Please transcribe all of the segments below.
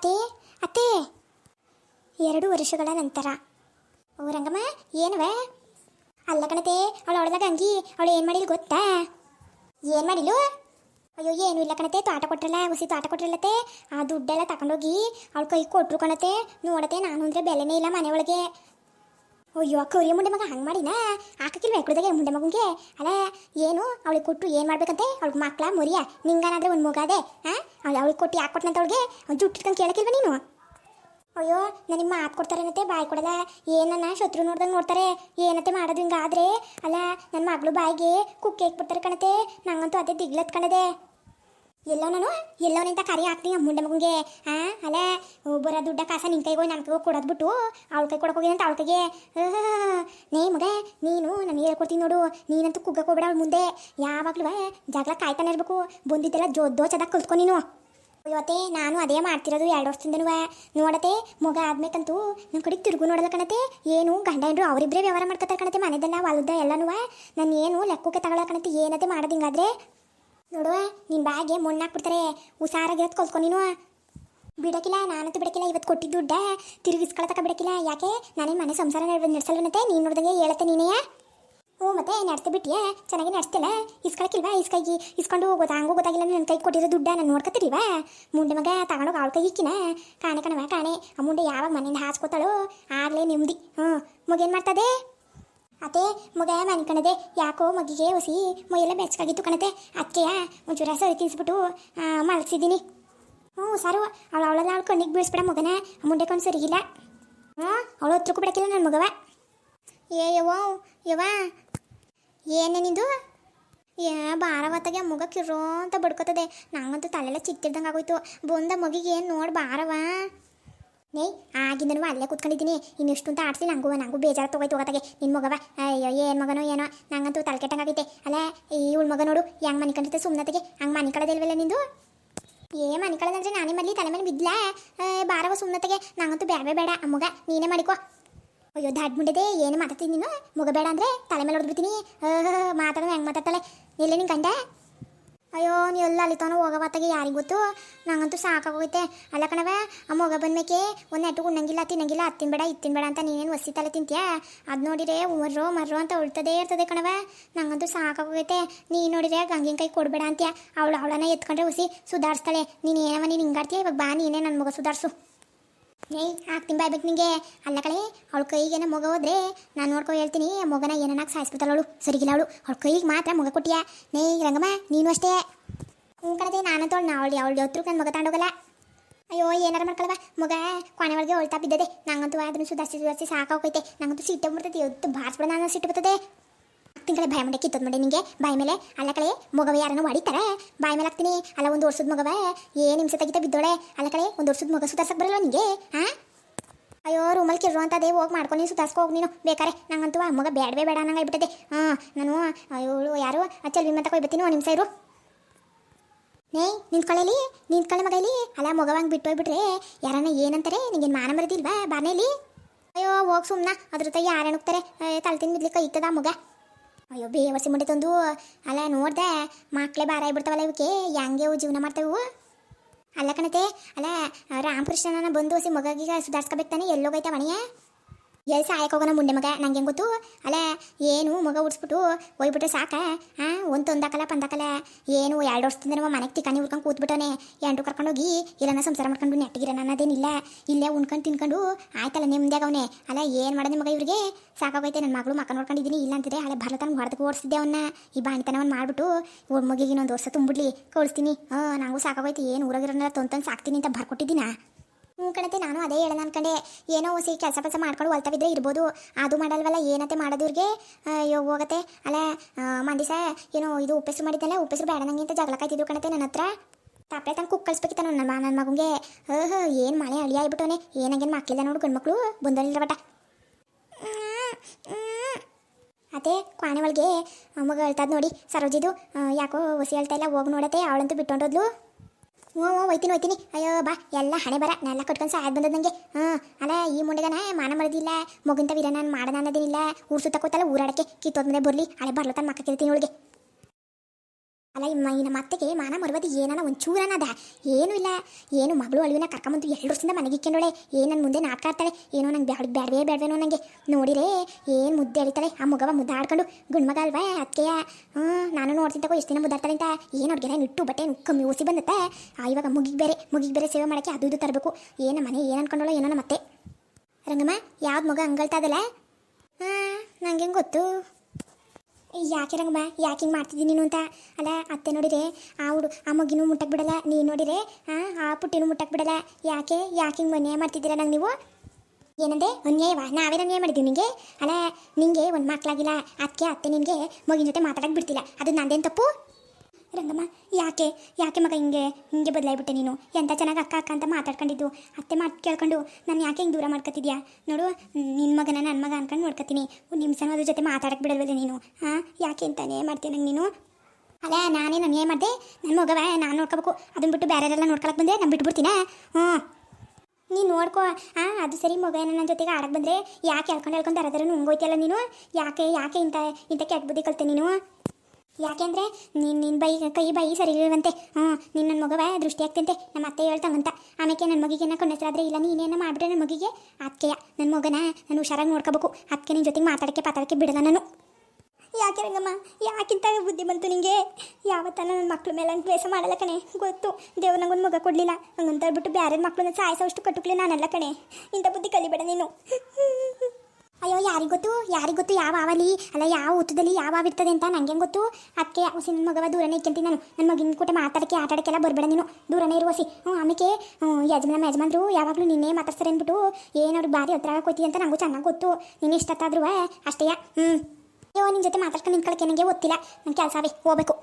ಅತ್ತೆ ಅತ್ತೆ. ಎರಡು ವರ್ಷಗಳ ನಂತರ. ಓ ರಂಗಮ್ಮ ಏನವ? ಅಲ್ಲ ಕಣತೆ, ಅವಳು ಅವಳದಾಗ ಅಂಗಿ ಅವಳು ಏನು ಮಾಡಿಲ್ಲ ಗೊತ್ತಾ? ಏನು ಮಾಡಿಲು? ಅಯ್ಯೋ, ಏನು ಇಲ್ಲ ಕಣತೆ, ತೋಟ ಕೊಟ್ರಲ್ಲ, ಹುಸಿ ತೋಟ ಕೊಟ್ಟಿರಲತ್ತೆ ಆ ದುಡ್ಡೆಲ್ಲ ತಗೊಂಡೋಗಿ ಅವಳು ಕೈ ಕೊಟ್ರು ಕಣತೆ. ನೋಡತೆ, ನಾನು ಅಂದರೆ ಬೆಲೆನೇ ಇಲ್ಲ ಮನೆ ಅಯ್ಯೋ ಕರಿಯ ಮುಂಡೆ ಮಗ ಹಂಗೆ ಮಾಡಿನ? ಹಾಕಕ್ಕಿಲ್ವ ಎಕ್ಕಡ್ದಾಗೆ ಮುಂಡೆ ಮಗಂಗೆ? ಅಲ್ಲ, ಏನು? ಅವಳಿಗೆ ಕೊಟ್ಟು ಏನು ಮಾಡ್ಬೇಕಂತೆ? ಅವ್ಳಿಗೆ ಮಕ್ಳ, ಮುರಿಯ, ನಿಂಗನಾದ್ರೆ ಒಂದು ಮಗಾದೆ, ಹಾಂ? ಅವಳು ಅವಳಿಗೆ ಕೊಟ್ಟು ಯಾಕೆ ಕೊಟ್ಟನಂತ ಅವಳಿಗೆ ಜುಟ್ಟು ಇಟ್ಕೊಂಡು ಕೇಳಕ್ಕಿಲ್ವ ನೀನು? ಅಯ್ಯೋ ನನಗೆ ಮಾತು ಕೊಡ್ತಾರೇನತ್ತೆ ಬಾಯಿ ಕೊಡಲ್ಲ. ಏನನ್ನ ಶತ್ರು ನೋಡ್ದಂಗೆ ನೋಡ್ತಾರೆ. ಏನತ್ತೆ ಮಾಡೋದು ಹಿಂಗಾದ್ರೆ? ಅಲ್ಲ ನನ್ನ ಮಗಳು ಬಾಯಿಗೆ ಕುಕ್ಕೆ ಬಿಡ್ತಾರೆ ಕಣತೆ. ನಂಗಂತೂ ಅದೇ ದಿಗ್ಲತ್ ಕಣದೆ. ಎಲ್ಲೋ ನಾನು, ಎಲ್ಲೋ ನಿಂತ ಕರಿ ಹಾಕ್ತೀನಿ ಮುಂಡೆ ಮಗುಂಗೆ. ಹಾ ಅಲ್ಲ ಬರೋ ದುಡ್ಡ ಕಾಸ ನಿನ್ ಕೈಗೋ ನನ್ನ ಕೈಗೋ ಕೊಡೋದು ಬಿಟ್ಟು ಅವಳ ಕೈ ಕೊಡಕ್ಕೆ ಹೋಗಿದಂತ ಅವಳ ಕೈಗೆ. ನೇ ಮಗ, ನೀನು ನನಗೆ ಹೇಳ್ಕೊಡ್ತೀನಿ ನೋಡು, ನೀನಂತೂ ಕುಗ್ಗಕ್ಕೆ ಹೋಗ್ಬೇಡ ಅವಳ ಮುಂದೆ. ಯಾವಾಗಲೂ ಜಗಳ ಕಾಯ್ತಾನೆ ಇರಬೇಕು. ಬಂದಿದ್ದೆಲ್ಲ ಜೋ ದೋಚದಾಗ ಕಲ್ತ್ಕೊ ನೀನು. ಇವತ್ತೆ ನಾನು ಅದೇ ಮಾಡ್ತಿರೋದು ಎರಡು ವರ್ಷದಿಂದನೂ ನೋಡತೆ ಮಗ ಆದ್ಮೇಕಂತೂ ನನ್ನ ಕಡೆ ತಿರುಗು ನೋಡಲ್ಲ ಕಣತೆ ಏನು ಗಂಡ ಹೆಂಡ್ರು ಅವರಿಬ್ಬರೇ ವ್ಯವಹಾರ ಮಾಡ್ಕೊತಾರೆ ಕಣತೆ ಮನೆದೆಲ್ಲ, ಹೊಲದ ಎಲ್ಲನೂ ನಾನು ಏನು ಲೆಕ್ಕಕ್ಕೆ ತಗೊಳ್ಳೋ ಕಣತೆ ಏನತೆ ಮಾಡೋದು ಹಿಂಗಾದ್ರೆ. ನೋಡುವ ನಿನ್ನ ಬ್ಯಾಗೆ ಮಣ್ಣಾಕ್ಬಿಡ್ತಾರೆ ಹುಷಾರಾಗಿರೋದು ಕಲ್ತ್ಕೊ ನೀನು. ಬಿಡಕ್ಕಿಲ್ಲ ನಾನಂತೂ ಬಿಡಕ್ಕಿಲ್ಲ ಇವತ್ತು ಕೊಟ್ಟಿದ್ದು ದುಡ್ಡ ತಿರುಗಿಸ್ಕೊಳತಕ್ಕ ಬಿಡಕ್ಕಿಲ್ಲ ಯಾಕೆ? ನಾನೇ ಮನೆ ಸಂಸಾರ ನಡೆಸಲ್ವನತೆ? ನೀನು ನೋಡ್ದಂಗೆ ಹೇಳತ್ತೆ ನೀನೇ. ಹ್ಞೂ, ಮತ್ತೆ ನಡೆಸ್ತೆ ಬಿಟ್ಟಿಯ? ಚೆನ್ನಾಗಿ ನಡೆಸ್ತಿಲ್ಲ? ಇಸ್ಕೊಳಕ್ಕಿಲ್ವಾ ಇಸ್ಕೈಗಿ ಇಸ್ಕೊಂಡು ಹೋಗೋದು? ಹಂಗೂ ಗೊತ್ತಾಗಿಲ್ಲ ನನ್ನ ಕೈ ಕೊಟ್ಟಿರೋ ದುಡ್ಡ. ನಾನು ನೋಡ್ಕೊತಿರ್ಲಿವಾ? ಮುಂಡೆ ಮಗ ತಗೊಂಡೋಗಿ ಅವಳ ಕೈ ಇಕ್ಕಿನ? ಕಾಣೆ ಕಣವ ಕಾಣೆ. ಆ ಮುಂಡೆ ಯಾವಾಗ ಮನೆಯಿಂದ ಹಾಸ್ಕೋತಾಳೋ? ಆಗಲೇ ನೆಮ್ಮದಿ. ಹ್ಞೂ, ಮಗೇನು ಮಾಡ್ತದೆ ಅದೇ ಮಗ ಮನೆ ಕಣದೆ, ಯಾಕೋ ಮಗಿಗೆ ಹೊಸಿ ಮೈಯೆಲ್ಲ ಬೆಚ್ಚಗಾಗಿತ್ತು ಕಣತೆ. ಅದಕ್ಕೆಯ ಒಂಚೂರ ಸರಿ ತಿನ್ಸ್ಬಿಟ್ಟು ಮಲಗಿಸಿದ್ದೀನಿ. ಹ್ಞೂ, ಸಾರು. ಅವಳು ಅವಳೆಲ್ಲ ಅವಳು ಕಣ್ಣಿಗೆ ಬೀಳಿಸ್ಬಿಡ ಮಗನ. ಮುಂಡೆ ಕಣ್ಣು ಸರಿಗಿಲ್ಲ. ಹ್ಞೂ, ಅವಳು ಹತ್ರಕ್ಕೂ ಬಿಡಕ್ಕಿಲ್ಲ ನನ್ನ ಮಗವ. ಏ, ಯವ್ವ ಯವ್ವ. ಏನೇ ನಿಂದು? ಯಾ ಬಾರ ಹೊತ್ತಾಗೆ ಮಗ ಕಿರೋ ಅಂತ ಬಡ್ಕೋತದೆ. ನಂಗಂತೂ ತಲೆಲ್ಲ ಚಿತ್ತಿಡ್ದಂಗೆ ಆಗೋಯ್ತು ಬಂದ ಮಗಿಗೆ ಏನು ನೋಡಿ ಬಾರವ ನೇ ಆಗಿಂದನೂ ಅಲ್ಲೇ ಕೂತ್ಕೊಂಡಿದ್ದೀನಿ. ಇನ್ನಿಷ್ಟು ಅಂತ ಆಡ್ಸಿ ನಂಗೂ ನಂಗೂ ಬೇಜಾರು ತಗೋಯ್ತು ಹೋಗತ್ತಾಗೆ. ನಿನ್ನ ಮಗವ. ಅಯ್ಯೋ, ಏನ್ ಮಗನೋ ಏನೋ. ನಂಗಂತೂ ತಲೆ ಕೆಟ್ಟಂಗಾಗೈತೆ ಅಲ್ಲ ಉಳ್ ಮಗ ನೋಡು. ಹೆಂಗೆ ಮನೆ ಕಂಡಿತ್ತೆ ಸುಮ್ಮನತೆಗೆ ಹಂಗೆ ಮನೆ ಕಳೆದಿಲ್ವಲ್ಲ ನಿಂದು? ಏ, ಮನೆ ಕಳೆದಂದ್ರೆ ನಾನೇ ಮಲ್ಲಿ ತಲೆ ಮೇಲೆ ಬಿದ್ಲ? ಬಾರವ ಸುಮ್ಮನತೆಗೆ ನಂಗಂತೂ ಬೇಡ ಬೇಡ ಅಮ್ಮಗ ಮಗ ನೀನೇ ಮಾಡಿಕೋ. ಅಯ್ಯೋ ದಾಡ್ ಮುಂಡಿದೆ ಏನು ಮಾತಾಡ್ತೀನಿ ನೀನು? ಮಗ ಬೇಡ ಅಂದ್ರೆ ತಲೆ ಮೇಲೆ ಹೊಡೆದ್ಬಿಡ್ತೀನಿ. ಮಾತಾಡೋ ಹೆಂಗೆ ಮಾತಾಡ್ತಾಳೆ? ಇಲ್ಲೇ ನಿನ್ ಗಂಡ? ಅಯ್ಯೋ, ನೀ ಎಲ್ಲ ಅಲಿತಾನೋ ಹೋಗವತ್ತಾಗೆ ಯಾರಿಗೆ ಗೊತ್ತು? ನಂಗಂತೂ ಸಾಕಾಗೋಗೈತೆ. ಅಲ್ಲ ಕಣವ ಆ ಮಗ ಬಂದ್ಮೇಕೆ ಒಂದು ನೆಟ್ಟು ಉಣ್ಣಂಗಿಲ್ಲ, ತಿನ್ನಂಗಿಲ್ಲ, ಅದು ತಿನ್ಬೇಡ, ಇದು ತಿನ್ಬೇಡ ಅಂತ ನೀನೇನು ಒಸಿ ತಲೆ ತಿಂತೀಯಾ? ಅದು ನೋಡಿರೆ ಮರ್ರೋ ಮರ್ರೋ ಅಂತ ಉಳ್ತದೇ ಇರ್ತದೆ ಕಣವ ನಂಗಂತೂ ಸಾಕಾಗೋಗೈತೆ. ನೀ ನೋಡಿರೆ ಗಂಗಿನ ಕೈ ಕೊಡಬೇಡ ಅಂತೀಯ? ಅವಳು ಅವಳನ್ನ ಎತ್ಕೊಂಡ್ರೆ ಉಸಿ ಸುಧಾರಿಸ್ತಾಳೆ. ನೀನು ಏನವ ನೀನು ಹಿಂಗಾಡ್ತೀಯ? ಇವಾಗ ಬಾ ನೀನೇ ನನ್ನ ಮಗ ಸುಧಾರಿಸು. ಏಯ್ ಹಾಕ್ತೀನಿ ಬಾಯ್ಬೇಕು ನಿಂಗೆ. ಅಲ್ಲ ಕಳೆ ಅವಳ ಕೈಗೇನ ಮಗ ಹೋದ್ರೆ ನಾನು ನೋಡ್ಕೊ ಹೇಳ್ತೀನಿ. ಮಗನ ಏನನ್ನಾಗಿ ಸಾಯಿಸ್ಬಿಡ್ತಾಳೆ ಅವಳು. ಸರಿಗಿಲ್ಲ ಅವಳು. ಅವಳ ಕೈಗೆ ಮಾತ್ರ ಮಗ ಕೊಟ್ಟ್ಯಾ? ನೇಯ್ ರಂಗಮ್ಮ, ನೀನು ಅಷ್ಟೇ. ಹ್ಞೂ ಕಣದೆ ನಾನಂತೂ ನಾ ಅವಳು ಅವಳು ಹತ್ರ ನನ್ನ ಮಗ ತಗೊಂಡೋಗಲ್ಲ ಅಯ್ಯೋ, ಏನಾರ ಮಾಡ್ಕೊಳವ ಮಗ ಕೊನೆ ಒಳಗೆ ಒಳ್ತಾ ಬಿದ್ದದೆ. ನಂಗಂತೂ ಅದನ್ನು ಸುಧಾರಿಸಿ ಸುಧಾರಿಸಿ ಸಾಕಾಗೋಯ್ತೆ ನಂಗಂತೂ ಸಿಟ್ಟು ಬಿಡ್ತದೆ ಎದ್ದು ಬಾರಿಸ್ಬಿಡ ನಾನು ಸಿಟ್ಟು ಬರ್ತದೆ. ತಿಂಗಳ ಬಾಯಿ ಮಂಡೆ ಕಿತ್ತದ ನಿಂಗೆ. ಬಾಯಿ ಮೇಲೆ, ಅಲ್ಲ ಕಳೆ, ಮಗವ ಯಾರನ್ನು ಹೊಡಿತಾರೆ ಬಾಯಿ ಮೇಲೆ ಹಾಕ್ತೀನಿ. ಅಲ್ಲ, ಒಂದು ವರ್ಷದ ಮಗವ. ಏನು ಹಿಂಸೆ ತೆಗಿತ ಬಿದ್ದೋಳೆ. ಅಲ್ಲ ಕಳೆ, ಒಂದು ವರ್ಷದ ಮಗ ಸುದಾಸಕ ಬರಲ್ಲ ನಿಂಗೆ? ಹಾ ಅಯ್ಯೋ ರೂಮಲ್ಲಿ ಕಿರು ಅಂತದೇ ಹೋಗಿ ಮಾಡ್ಕೊಂಡು ನೀನು ಸುಧಾರಿಸ್ಕೊ ಹೋಗಿ ನೀನು. ಬೇಕಾರೆ, ನಂಗಂತೂ ಆ ಮಗ ಬೇಡವೇ ಬೇಡ ಅನ್ನಂಗೆ ಆಗ್ಬಿಟ್ಟದೆ ಹಾಂ ನಾನು, ಇವಳು ಯಾರು? ಅಚ್ಚಲ್ ಅಂತ ಕೊಯ್ಬತ್ತೀನಿ ಒಂದು ನಿಮಿಷ ಇರು. ನೇ, ನಿಂತ್ಕೊಳ್ಳಲಿ, ನಿಂತ್ಕೊಳ್ಳಿ ಮಗ ಇಲ್ಲಿ ಅಲ್ಲ ಮಗವಂಗೆ ಬಿಟ್ಟು ಹೋಗ್ಬಿಟ್ರೆ ಯಾರನ್ನ ಏನಂತಾರೆ? ನಿಂಗೇನು ಮಾನ ಮರದಿಲ್ವಾ ಬಾನೇಲಿ ಅಯ್ಯೋ, ಹೋಗಿ ಸುಮ್ಮನ ಅದ್ರ ಜೊತೆ ಯಾರು ಎಣುಕ್ತಾರೆ ತಲೆ ತಿಂದು ಬಿಡ್ಲಿಕ್ಕೆ ಇತ್ತದ ಮಗ? ಅಯ್ಯೋ ಬೇವಸಿ ಮುಂಡೆ ತಂದು. ಅಲ್ಲ, ನೋಡ್ದೆ, ಮಕ್ಳೇ ಬಾರ ಆಗ್ಬಿಡ್ತಾವಲ್ಲ ಇವಕ್ಕೆ. ಹೆಂಗೆ ಅವು ಜೀವನ ಮಾಡ್ತಾವು ಅಲ್ಲ ಕಣತೆ, ಅಲ್ಲ ರಾಮಕೃಷ್ಣನ ಬಂದು ಹೊಸ ಮಗಗೀಗ ಸುಧಾರಿಸ್ಕೋಬೇಕು ತಾನೆ, ಎಲ್ಲೋಗೈತೆ ಎಲ್ಲಿ ಸಾಯಕ್ಕೆ ಹೋಗೋಣ ಮುಂಡೆ ಮಗ. ನಂಗೆ ಗೊತ್ತು? ಅಲ್ಲ ಏನು ಮಗ ಉಡ್ಸ್ಬಿಟ್ಟು ಹೋಗ್ಬಿಟ್ರೆ ಸಾಕ? ಹಾಂ ಒಂದು ತೊಂದಾಕಲ್ಲ, ಪಂದಾಕಲ್ಲ. ಏನು, ಎರಡು ವರ್ಷದಿಂದ ನಮ್ಮ ಮನೆಗೆ ತಿಕ್ಕಣಿ ಉಡ್ಕೊಂಡು ಕೂತ್ಬಿಟ್ಟವನೆ. ಎಂಟು ಕರ್ಕೊಂಡೋಗಿ ಇಲ್ಲನ ಸಂಸಾರ ಮಾಡ್ಕೊಂಡು ನೆಟ್ಟಿಗಿರೋಣ ಅನ್ನೋದೇನಿಲ್ಲ ಇಲ್ಲೇ. ಉಣ್ಕೊಂಡು ತಿನ್ಕೊಂಡು ಆಯ್ತಲ್ಲ ನೆಮ್ಮದಿಯಾಗ ಅವನೇ ಅಲ್ಲ ಏನು ಮಾಡೋದು ಮಗ ಇವರಿಗೆ? ಸಾಕಾಗೋಯ್ತೆ ನನ್ನ ಮಗಳು ಮಕ್ಕ ನೋಡ್ಕೊಂಡಿದ್ದೀನಿ ಇಲ್ಲ ಅಂತಿದ್ರೆ ಹಳೆ ಭರತನ ಹೊಡೆದಕ್ಕೆ ಓಡಿಸಿದ್ದೆ ಅವನ್ನ ಈ ಬಾಣಿತನವನ್ನು ಮಾಡಿಬಿಟ್ಟು ಮಗಿಗೆ ಇನ್ನೊಂದು ವರ್ಷ ತುಂಬಿಡ್ಲಿ. ಕಳಿಸ್ತೀನಿ ಹಾಂ, ನಂಗೂ ಸಾಕಾಗೋಯ್ತು. ಏನು ಊರಾಗಿರೋನೆಲ್ಲ ತೊಂತಂದು ಸಾಕ್ತೀನಿ ಅಂತ ಬರ್ಕೊಟ್ಟಿದ್ದೀನಾ? ಹ್ಞೂ ಕಣತೆ, ನಾನು ಅದೇ ಹೇಳೋಣ ಅನ್ಕಂಡೆ. ಏನೋ ಹೊಸಿ ಕೆಲಸ ಕೆಲಸ ಮಾಡ್ಕೊಂಡು ಹೊಲ್ತಾವಿದ್ರೆ ಇರ್ಬೋದು. ಅದು ಮಾಡಲ್ವಲ್ಲ, ಏನತ್ತೆ ಮಾಡೋದವ್ರಿಗೆ? ಯೋಗ ಹೋಗತ್ತೆ. ಅಲ್ಲ ಮಂದಿಸ ಏನೋ ಇದು ಉಪ್ಪೆಸರು ಮಾಡಿದ್ದಲ್ಲ, ಉಪ್ಪೆಸರು ಬೇಡ ನಂಗೆ ಅಂತ ಜಗಳ ಕಣತೆ ನನ್ನ ಹತ್ರ. ತಾಪೆ ತಂಗೆ ಕುಕ್ ಕಳಿಸ್ಬೇಕಿತ್ತ ನನ್ನ ನನ್ನ ಮಗಂಗೆ. ಏನು ಮಳೆ ಅಳಿ ಆಗ್ಬಿಟ್ಟವನೆ. ಏನಾಗೇನು ಮಕ್ಕಳಿಲ್ಲ ನೋಡು ಗಂಡು ಮಕ್ಕಳು ಬಂದಲಿಲ್ಲ ಬಟ ಅದೇ, ಕ್ವಾಣೆ ಒಳಗೆ ಮಗ ಹೇಳ್ತದ ನೋಡಿ, ಸರೋಜಿದು. ಯಾಕೋ ಹೊಸಿ ಹೇಳ್ತಾ ಇಲ್ಲ, ಹೋಗಿ ನೋಡತ್ತೆ. ಅವಳಂತೂ ಬಿಟ್ಟೊಂಡೋದ್ಲು. ಹ್ಞೂ ಹ್ಞೂ ಒಯ್ತೀನಿ ಒಯ್ತೀನಿ ಅಯ್ಯೋ, ಬಾ, ಎಲ್ಲ ಹಣೆ ಬರ. ನೆಲ್ಲ ಕಟ್ಕೊಂಡು ಸಾಯದ್ ಬಂದದ ನನಗೆ ಹಾಂ ಅಲ್ಲ, ಈ ಮುಂಡೆಗನ ಮಾನ ಮರದಿಲ್ಲ. ಮಗುಂತ ವೀರ ನಾನು ಮಾಡೋಣ ಅನ್ನೋದೇನಿಲ್ಲ. ಊರು ಸುತ್ತಕೋತಲ್ಲ ಊರಾಡಕ್ಕೆ. ಕಿತ್ತೋದ್ಮೇಲೆ ಬರಲಿ. ಹಳೆ ಬರ್ಲತ್ತಾನ ಮಕ್ಕ ಕೇಳ್ತೀನಿ ಅವಳಿಗೆ ಅಲ್ಲ, ಈ ನಮ್ಮ ಅತ್ತೆಗೆ ಮಾನ ಮರುವದಿ ಏನನ ಅದ ಏನೂ ಇಲ್ಲ. ಏನು ಮಗಳು ಅಳುವಿನ ಕರ್ಕೊಂಬಂದು ಎರಡು ವರ್ಷದಿಂದ ಮನೆಗೆ ಇಕ್ಕೊಂಡೋಳೆ ಏನು ನನ್ನ ಮುಂದೆ ನಾಟ್ಕಾಡ್ತಾಳೆ ಏನೋ ನಂಗೆ ಬ್ಯಾಡ, ಬ್ಯಾಡವೇ ಬೇಡವೇನೋ ನನಗೆ ನೋಡಿರೇ, ಏನು ಮುದ್ದೆ ಎಳಿತಾಳೆ ಆ ಮುಗವ ಮುದ್ದೆ ಆಡ್ಕೊಂಡು ಗುಣಮಗ ಅಲ್ವಾ ಅತ್ತೆಯ? ಹ್ಞೂ ನಾನು ತಗೋ, ಎಷ್ಟು ದಿನ ಮುದ್ದಾಡ್ತಾಳೆ ಅಂತ. ಏನು ಅವ್ರಿಗೆ ಇಟ್ಟು ಬಟ್ಟೆ ಕಮ್ಮಿ ಓಸಿ ಬಂದತ್ತೆ? ಆ, ಇವಾಗ ಮುಗಿಗೆ ಬೇರೆ ಮುಗಿಗೆ ಬೇರೆ ಸೇವೆ ಮಾಡೋಕ್ಕೆ ಅದು ಇದು ತರಬೇಕು. ಏನು ಮನೆ ಏನು ಅನ್ಕೊಂಡೋಳ ಏನೋ ನಮ್ಮ ಅತ್ತೆ. ರಂಗಮ್ಮ, ಯಾವ್ದು ಮಗ ಅಂಗಳ್ತಾ ಇದಲ್ಲ ಹಾಂ, ನಂಗೆ ಗೊತ್ತು? ಯಾಕೆ ರಂಗಮ್ಮ? ಯಾಕೆ ಹಿಂಗೆ ಮಾಡ್ತಿದ್ದೀನಿ ನೀನು ಅಂತ? ಅಲ್ಲ, ಅತ್ತೆ ನೋಡಿರೆ, ಆ ಹುಡು, ಆ ಮಗಿನೂ ಮುಟ್ಟಕ್ಕೆ ಬಿಡಲ್ಲ, ನೀನು ನೋಡಿರೆ ಹಾಂ ಆ ಪುಟ್ಟಿನೂ ಮುಟ್ಟಕ್ಕೆ ಬಿಡಲ್ಲ. ಯಾಕೆ ಯಾಕೆ ಹಿಂಗೆ ಅನ್ಯಾಯ ಮಾಡ್ತಿದ್ದೀರಾ ನಂಗೆ ನೀವು? ಏನಂದೆ? ಅನ್ಯಾಯವಾ? ನಾವೇನು ಅನ್ಯಾಯ ಮಾಡಿದ್ದೀವಿ ನಿಮಗೆ ಅಲ್ಲ ನಿಮಗೆ ಒಂದು ಮಕ್ಕಳಾಗಿಲ್ಲ ಅದಕ್ಕೆ ಅತ್ತೆ ನಿಮಗೆ ಮಗಿನ ಜೊತೆ ಮಾತಾಡಕ್ಕೆ ಬಿಡ್ತಿಲ್ಲ. ಅದು ನಂದೇನು ತಪ್ಪು? ರಂಗಮ್ಮ, ಯಾಕೆ? ಯಾಕೆ ಮಗ ಹಿಂಗೆ ಹಿಂಗೆ ಬದಲಾಯ್ಬಿಟ್ಟೆ ನೀನು? ಎಂತ ಚೆನ್ನಾಗಿ ಅಕ್ಕ ಅಕ್ಕ ಅಂತ ಮಾತಾಡ್ಕೊಂಡಿದ್ದು? ಅತ್ತೆ ಮಾತು ಕೇಳ್ಕೊಂಡು ನಾನು ಯಾಕೆ ಹಿಂಗೆ ದೂರ ಮಾಡ್ಕೊತಿದ್ಯಾ ನೋಡು ನಿನ್ನ ಮಗನ ನನ್ನ ಮಗ ಅನ್ಕೊಂಡು ನೋಡ್ಕೊತೀನಿ ನಿಮಿಷ ಅದ್ರ ಜೊತೆ ಮಾತಾಡಕ್ಕೆ ಬಿಡಲ್ವಲ್ಲ ನೀನು? ಹಾಂ? ಯಾಕೆ ಅಂತಾನೆ ಮಾಡ್ತೀನಿ ನಂಗೆ ನೀನು? ಅಲ್ಲ ನಾನು ಏನು ಮಾಡಿದೆ? ನನ್ನ ಮಗವೇ ನಾನು ನೋಡ್ಕೋಬೇಕು. ಅದನ್ನ ಬಿಟ್ಟು ಬೇರೆಲ್ಲ ನೋಡ್ಕೊಳಕ್ಕೆ ಬಂದೆ ನಾನು ಬಿಟ್ಬಿಡ್ತೀನ ಹ್ಞೂ. ನೀನು ನೋಡ್ಕೋ ಹಾಂ ಅದು ಸರಿ ಮಗ ನನ್ನ ಜೊತೆಗೆ ಆಡಕ್ಕೆ ಬಂದರೆ ಯಾಕೆ ಹೇಳ್ಕೊಂಡು ಹೇಳ್ಕೊಂಡು ತರದರ ನುಂಗೋಯ್ತಿಯಲ್ಲ ನೀನು? ಯಾಕೆ ಯಾಕೆ ಇಂಥ ಇಂಥ ಕೆಟ್ಟ ಬುದ್ಧಿ ಕಲ್ತೆ ನೀನು? ಯಾಕೆಂದ್ರೆ ನೀನು ನಿನ್ನ ಬೈ ಕೈ ಬೈ ಸರಿ ಇರುವಂತೆ ಹ್ಞೂ ನಿನ್ನ ನನ್ನ ಮಗವ ದೃಷ್ಟಿ ಆಗ್ತಂತೆ. ನಮ್ಮ ಅತ್ತೆ ಹೇಳ್ತಂಗಂತ ಆಮೇಲೆ ನನ್ನ ಮಗಿಗೆ ನಾ ಹೆಸರಾದ್ರೆ ಇಲ್ಲ ನೀನೇನ ಮಾಡ್ಬಿಟ್ರೆ ನನ್ನ ಮಗಿಗೆ? ಅದಕ್ಕೆ ನನ್ನ ಮಗನ ನಾನು ಹುಷಾರಾಗಿ ನೋಡ್ಕೋಬೇಕು. ಅದಕ್ಕೆ ನಿನ್ನ ಜೊತೆಗೆ ಮಾತಾಡಕ್ಕೆ ಪಾತಾಡಕ್ಕೆ ಬಿಡಲ್ಲ ನಾನು. ಯಾಕೆ ರಂಗಮ್ಮ, ಯಾಕಿಂತ ಬುದ್ಧಿ ಬಂತು ನಿಂಗೆ? ಯಾವತ್ತಾನ ನನ್ನ ಮಕ್ಳ ಮೇಲೆ ಹಂಗೆ ದ್ವೇಷ ಮಾಡಲ್ಲ ಕಣೆ. ಗೊತ್ತು, ದೇವ್ರು ನಂಗೊಂದು ಮಗ ಕೊಡಲಿಲ್ಲ. ಹಂಗಂತ ಹೇಳ್ಬಿಟ್ಟು ಬೇರೆ ಮಕ್ಕಳನ್ನ ಸಾಯಿಸೋಷ್ಟು ಕಟ್ಟುಕ್ಲಿ ನಾನಲ್ಲ ಕಣೆ. ಇಂಥ ಬುದ್ಧಿ ಕಲಿಬೇಡ ನೀನು. ಅಯ್ಯೋ, ಯಾರಿಗೆ ಗೊತ್ತು? ಯಾರಿಗೆ ಗೊತ್ತು? ಯಾವ ಆವಲಿ ಅಲ್ಲ, ಯಾವ ಊಟದಲ್ಲಿ ಯಾವ ಆವಿರ್ತದೆ ಅಂತ ನಂಗೆ ಗೊತ್ತು? ಅದಕ್ಕೆ ಹೊಸಿ ಮಗವ ದೂರನೇ ಇಕ್ಕಂತೀನಿ ನಾನು. ನನ್ನ ಮಗಿನ ಕೂಟ ಮಾತಾಡಕ್ಕೆ, ಆಟಾಡಕ್ಕೆಲ್ಲ ಬರಬೇಡ ನೀನು. ದೂರನೇ ಇರು ಹೊಸಿ. ಹ್ಞೂ ಆಮೇಲೆ ಯಜಮಾನ, ಯಜಮಾನ್ರು ಯಾವಾಗಲೂ ನಿನ್ನೆ ಮಾತಾಡ್ತಾರೆ ಅಂದ್ಬಿಟ್ಟು, ಏನು ಅವ್ರಿಗೆ ಭಾರಿ ಹತ್ರ ಆಗೋತಿ ಅಂತ ನಂಗೂ ಚೆನ್ನಾಗಿ ಗೊತ್ತು. ನೀನು ಇಷ್ಟತ್ತಾದ್ರೂ ಅಷ್ಟೇಯ ಹ್ಞೂ ಅಯ್ಯೋ ನಿನ್ನ ಜೊತೆ ಮಾತಾಡ್ಕೊಂಡು ನಿಂತ್ಕೊಳ್ಳೋಕೆ ನನಗೆ ಗೊತ್ತಿಲ್ಲ. ನನ್ನ ಕೆಲಸವೇ ಹೋಗ್ಬೇಕು.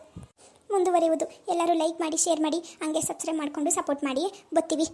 ಮುಂದುವರಿಯುವುದು. ಎಲ್ಲರೂ ಲೈಕ್ ಮಾಡಿ ಶೇರ್ ಮಾಡಿ, ಹಂಗೆ ಸಬ್ಸ್ಕ್ರೈಬ್ ಮಾಡಿಕೊಂಡು ಸಪೋರ್ಟ್ ಮಾಡಿ. ಬತ್ತೀವಿ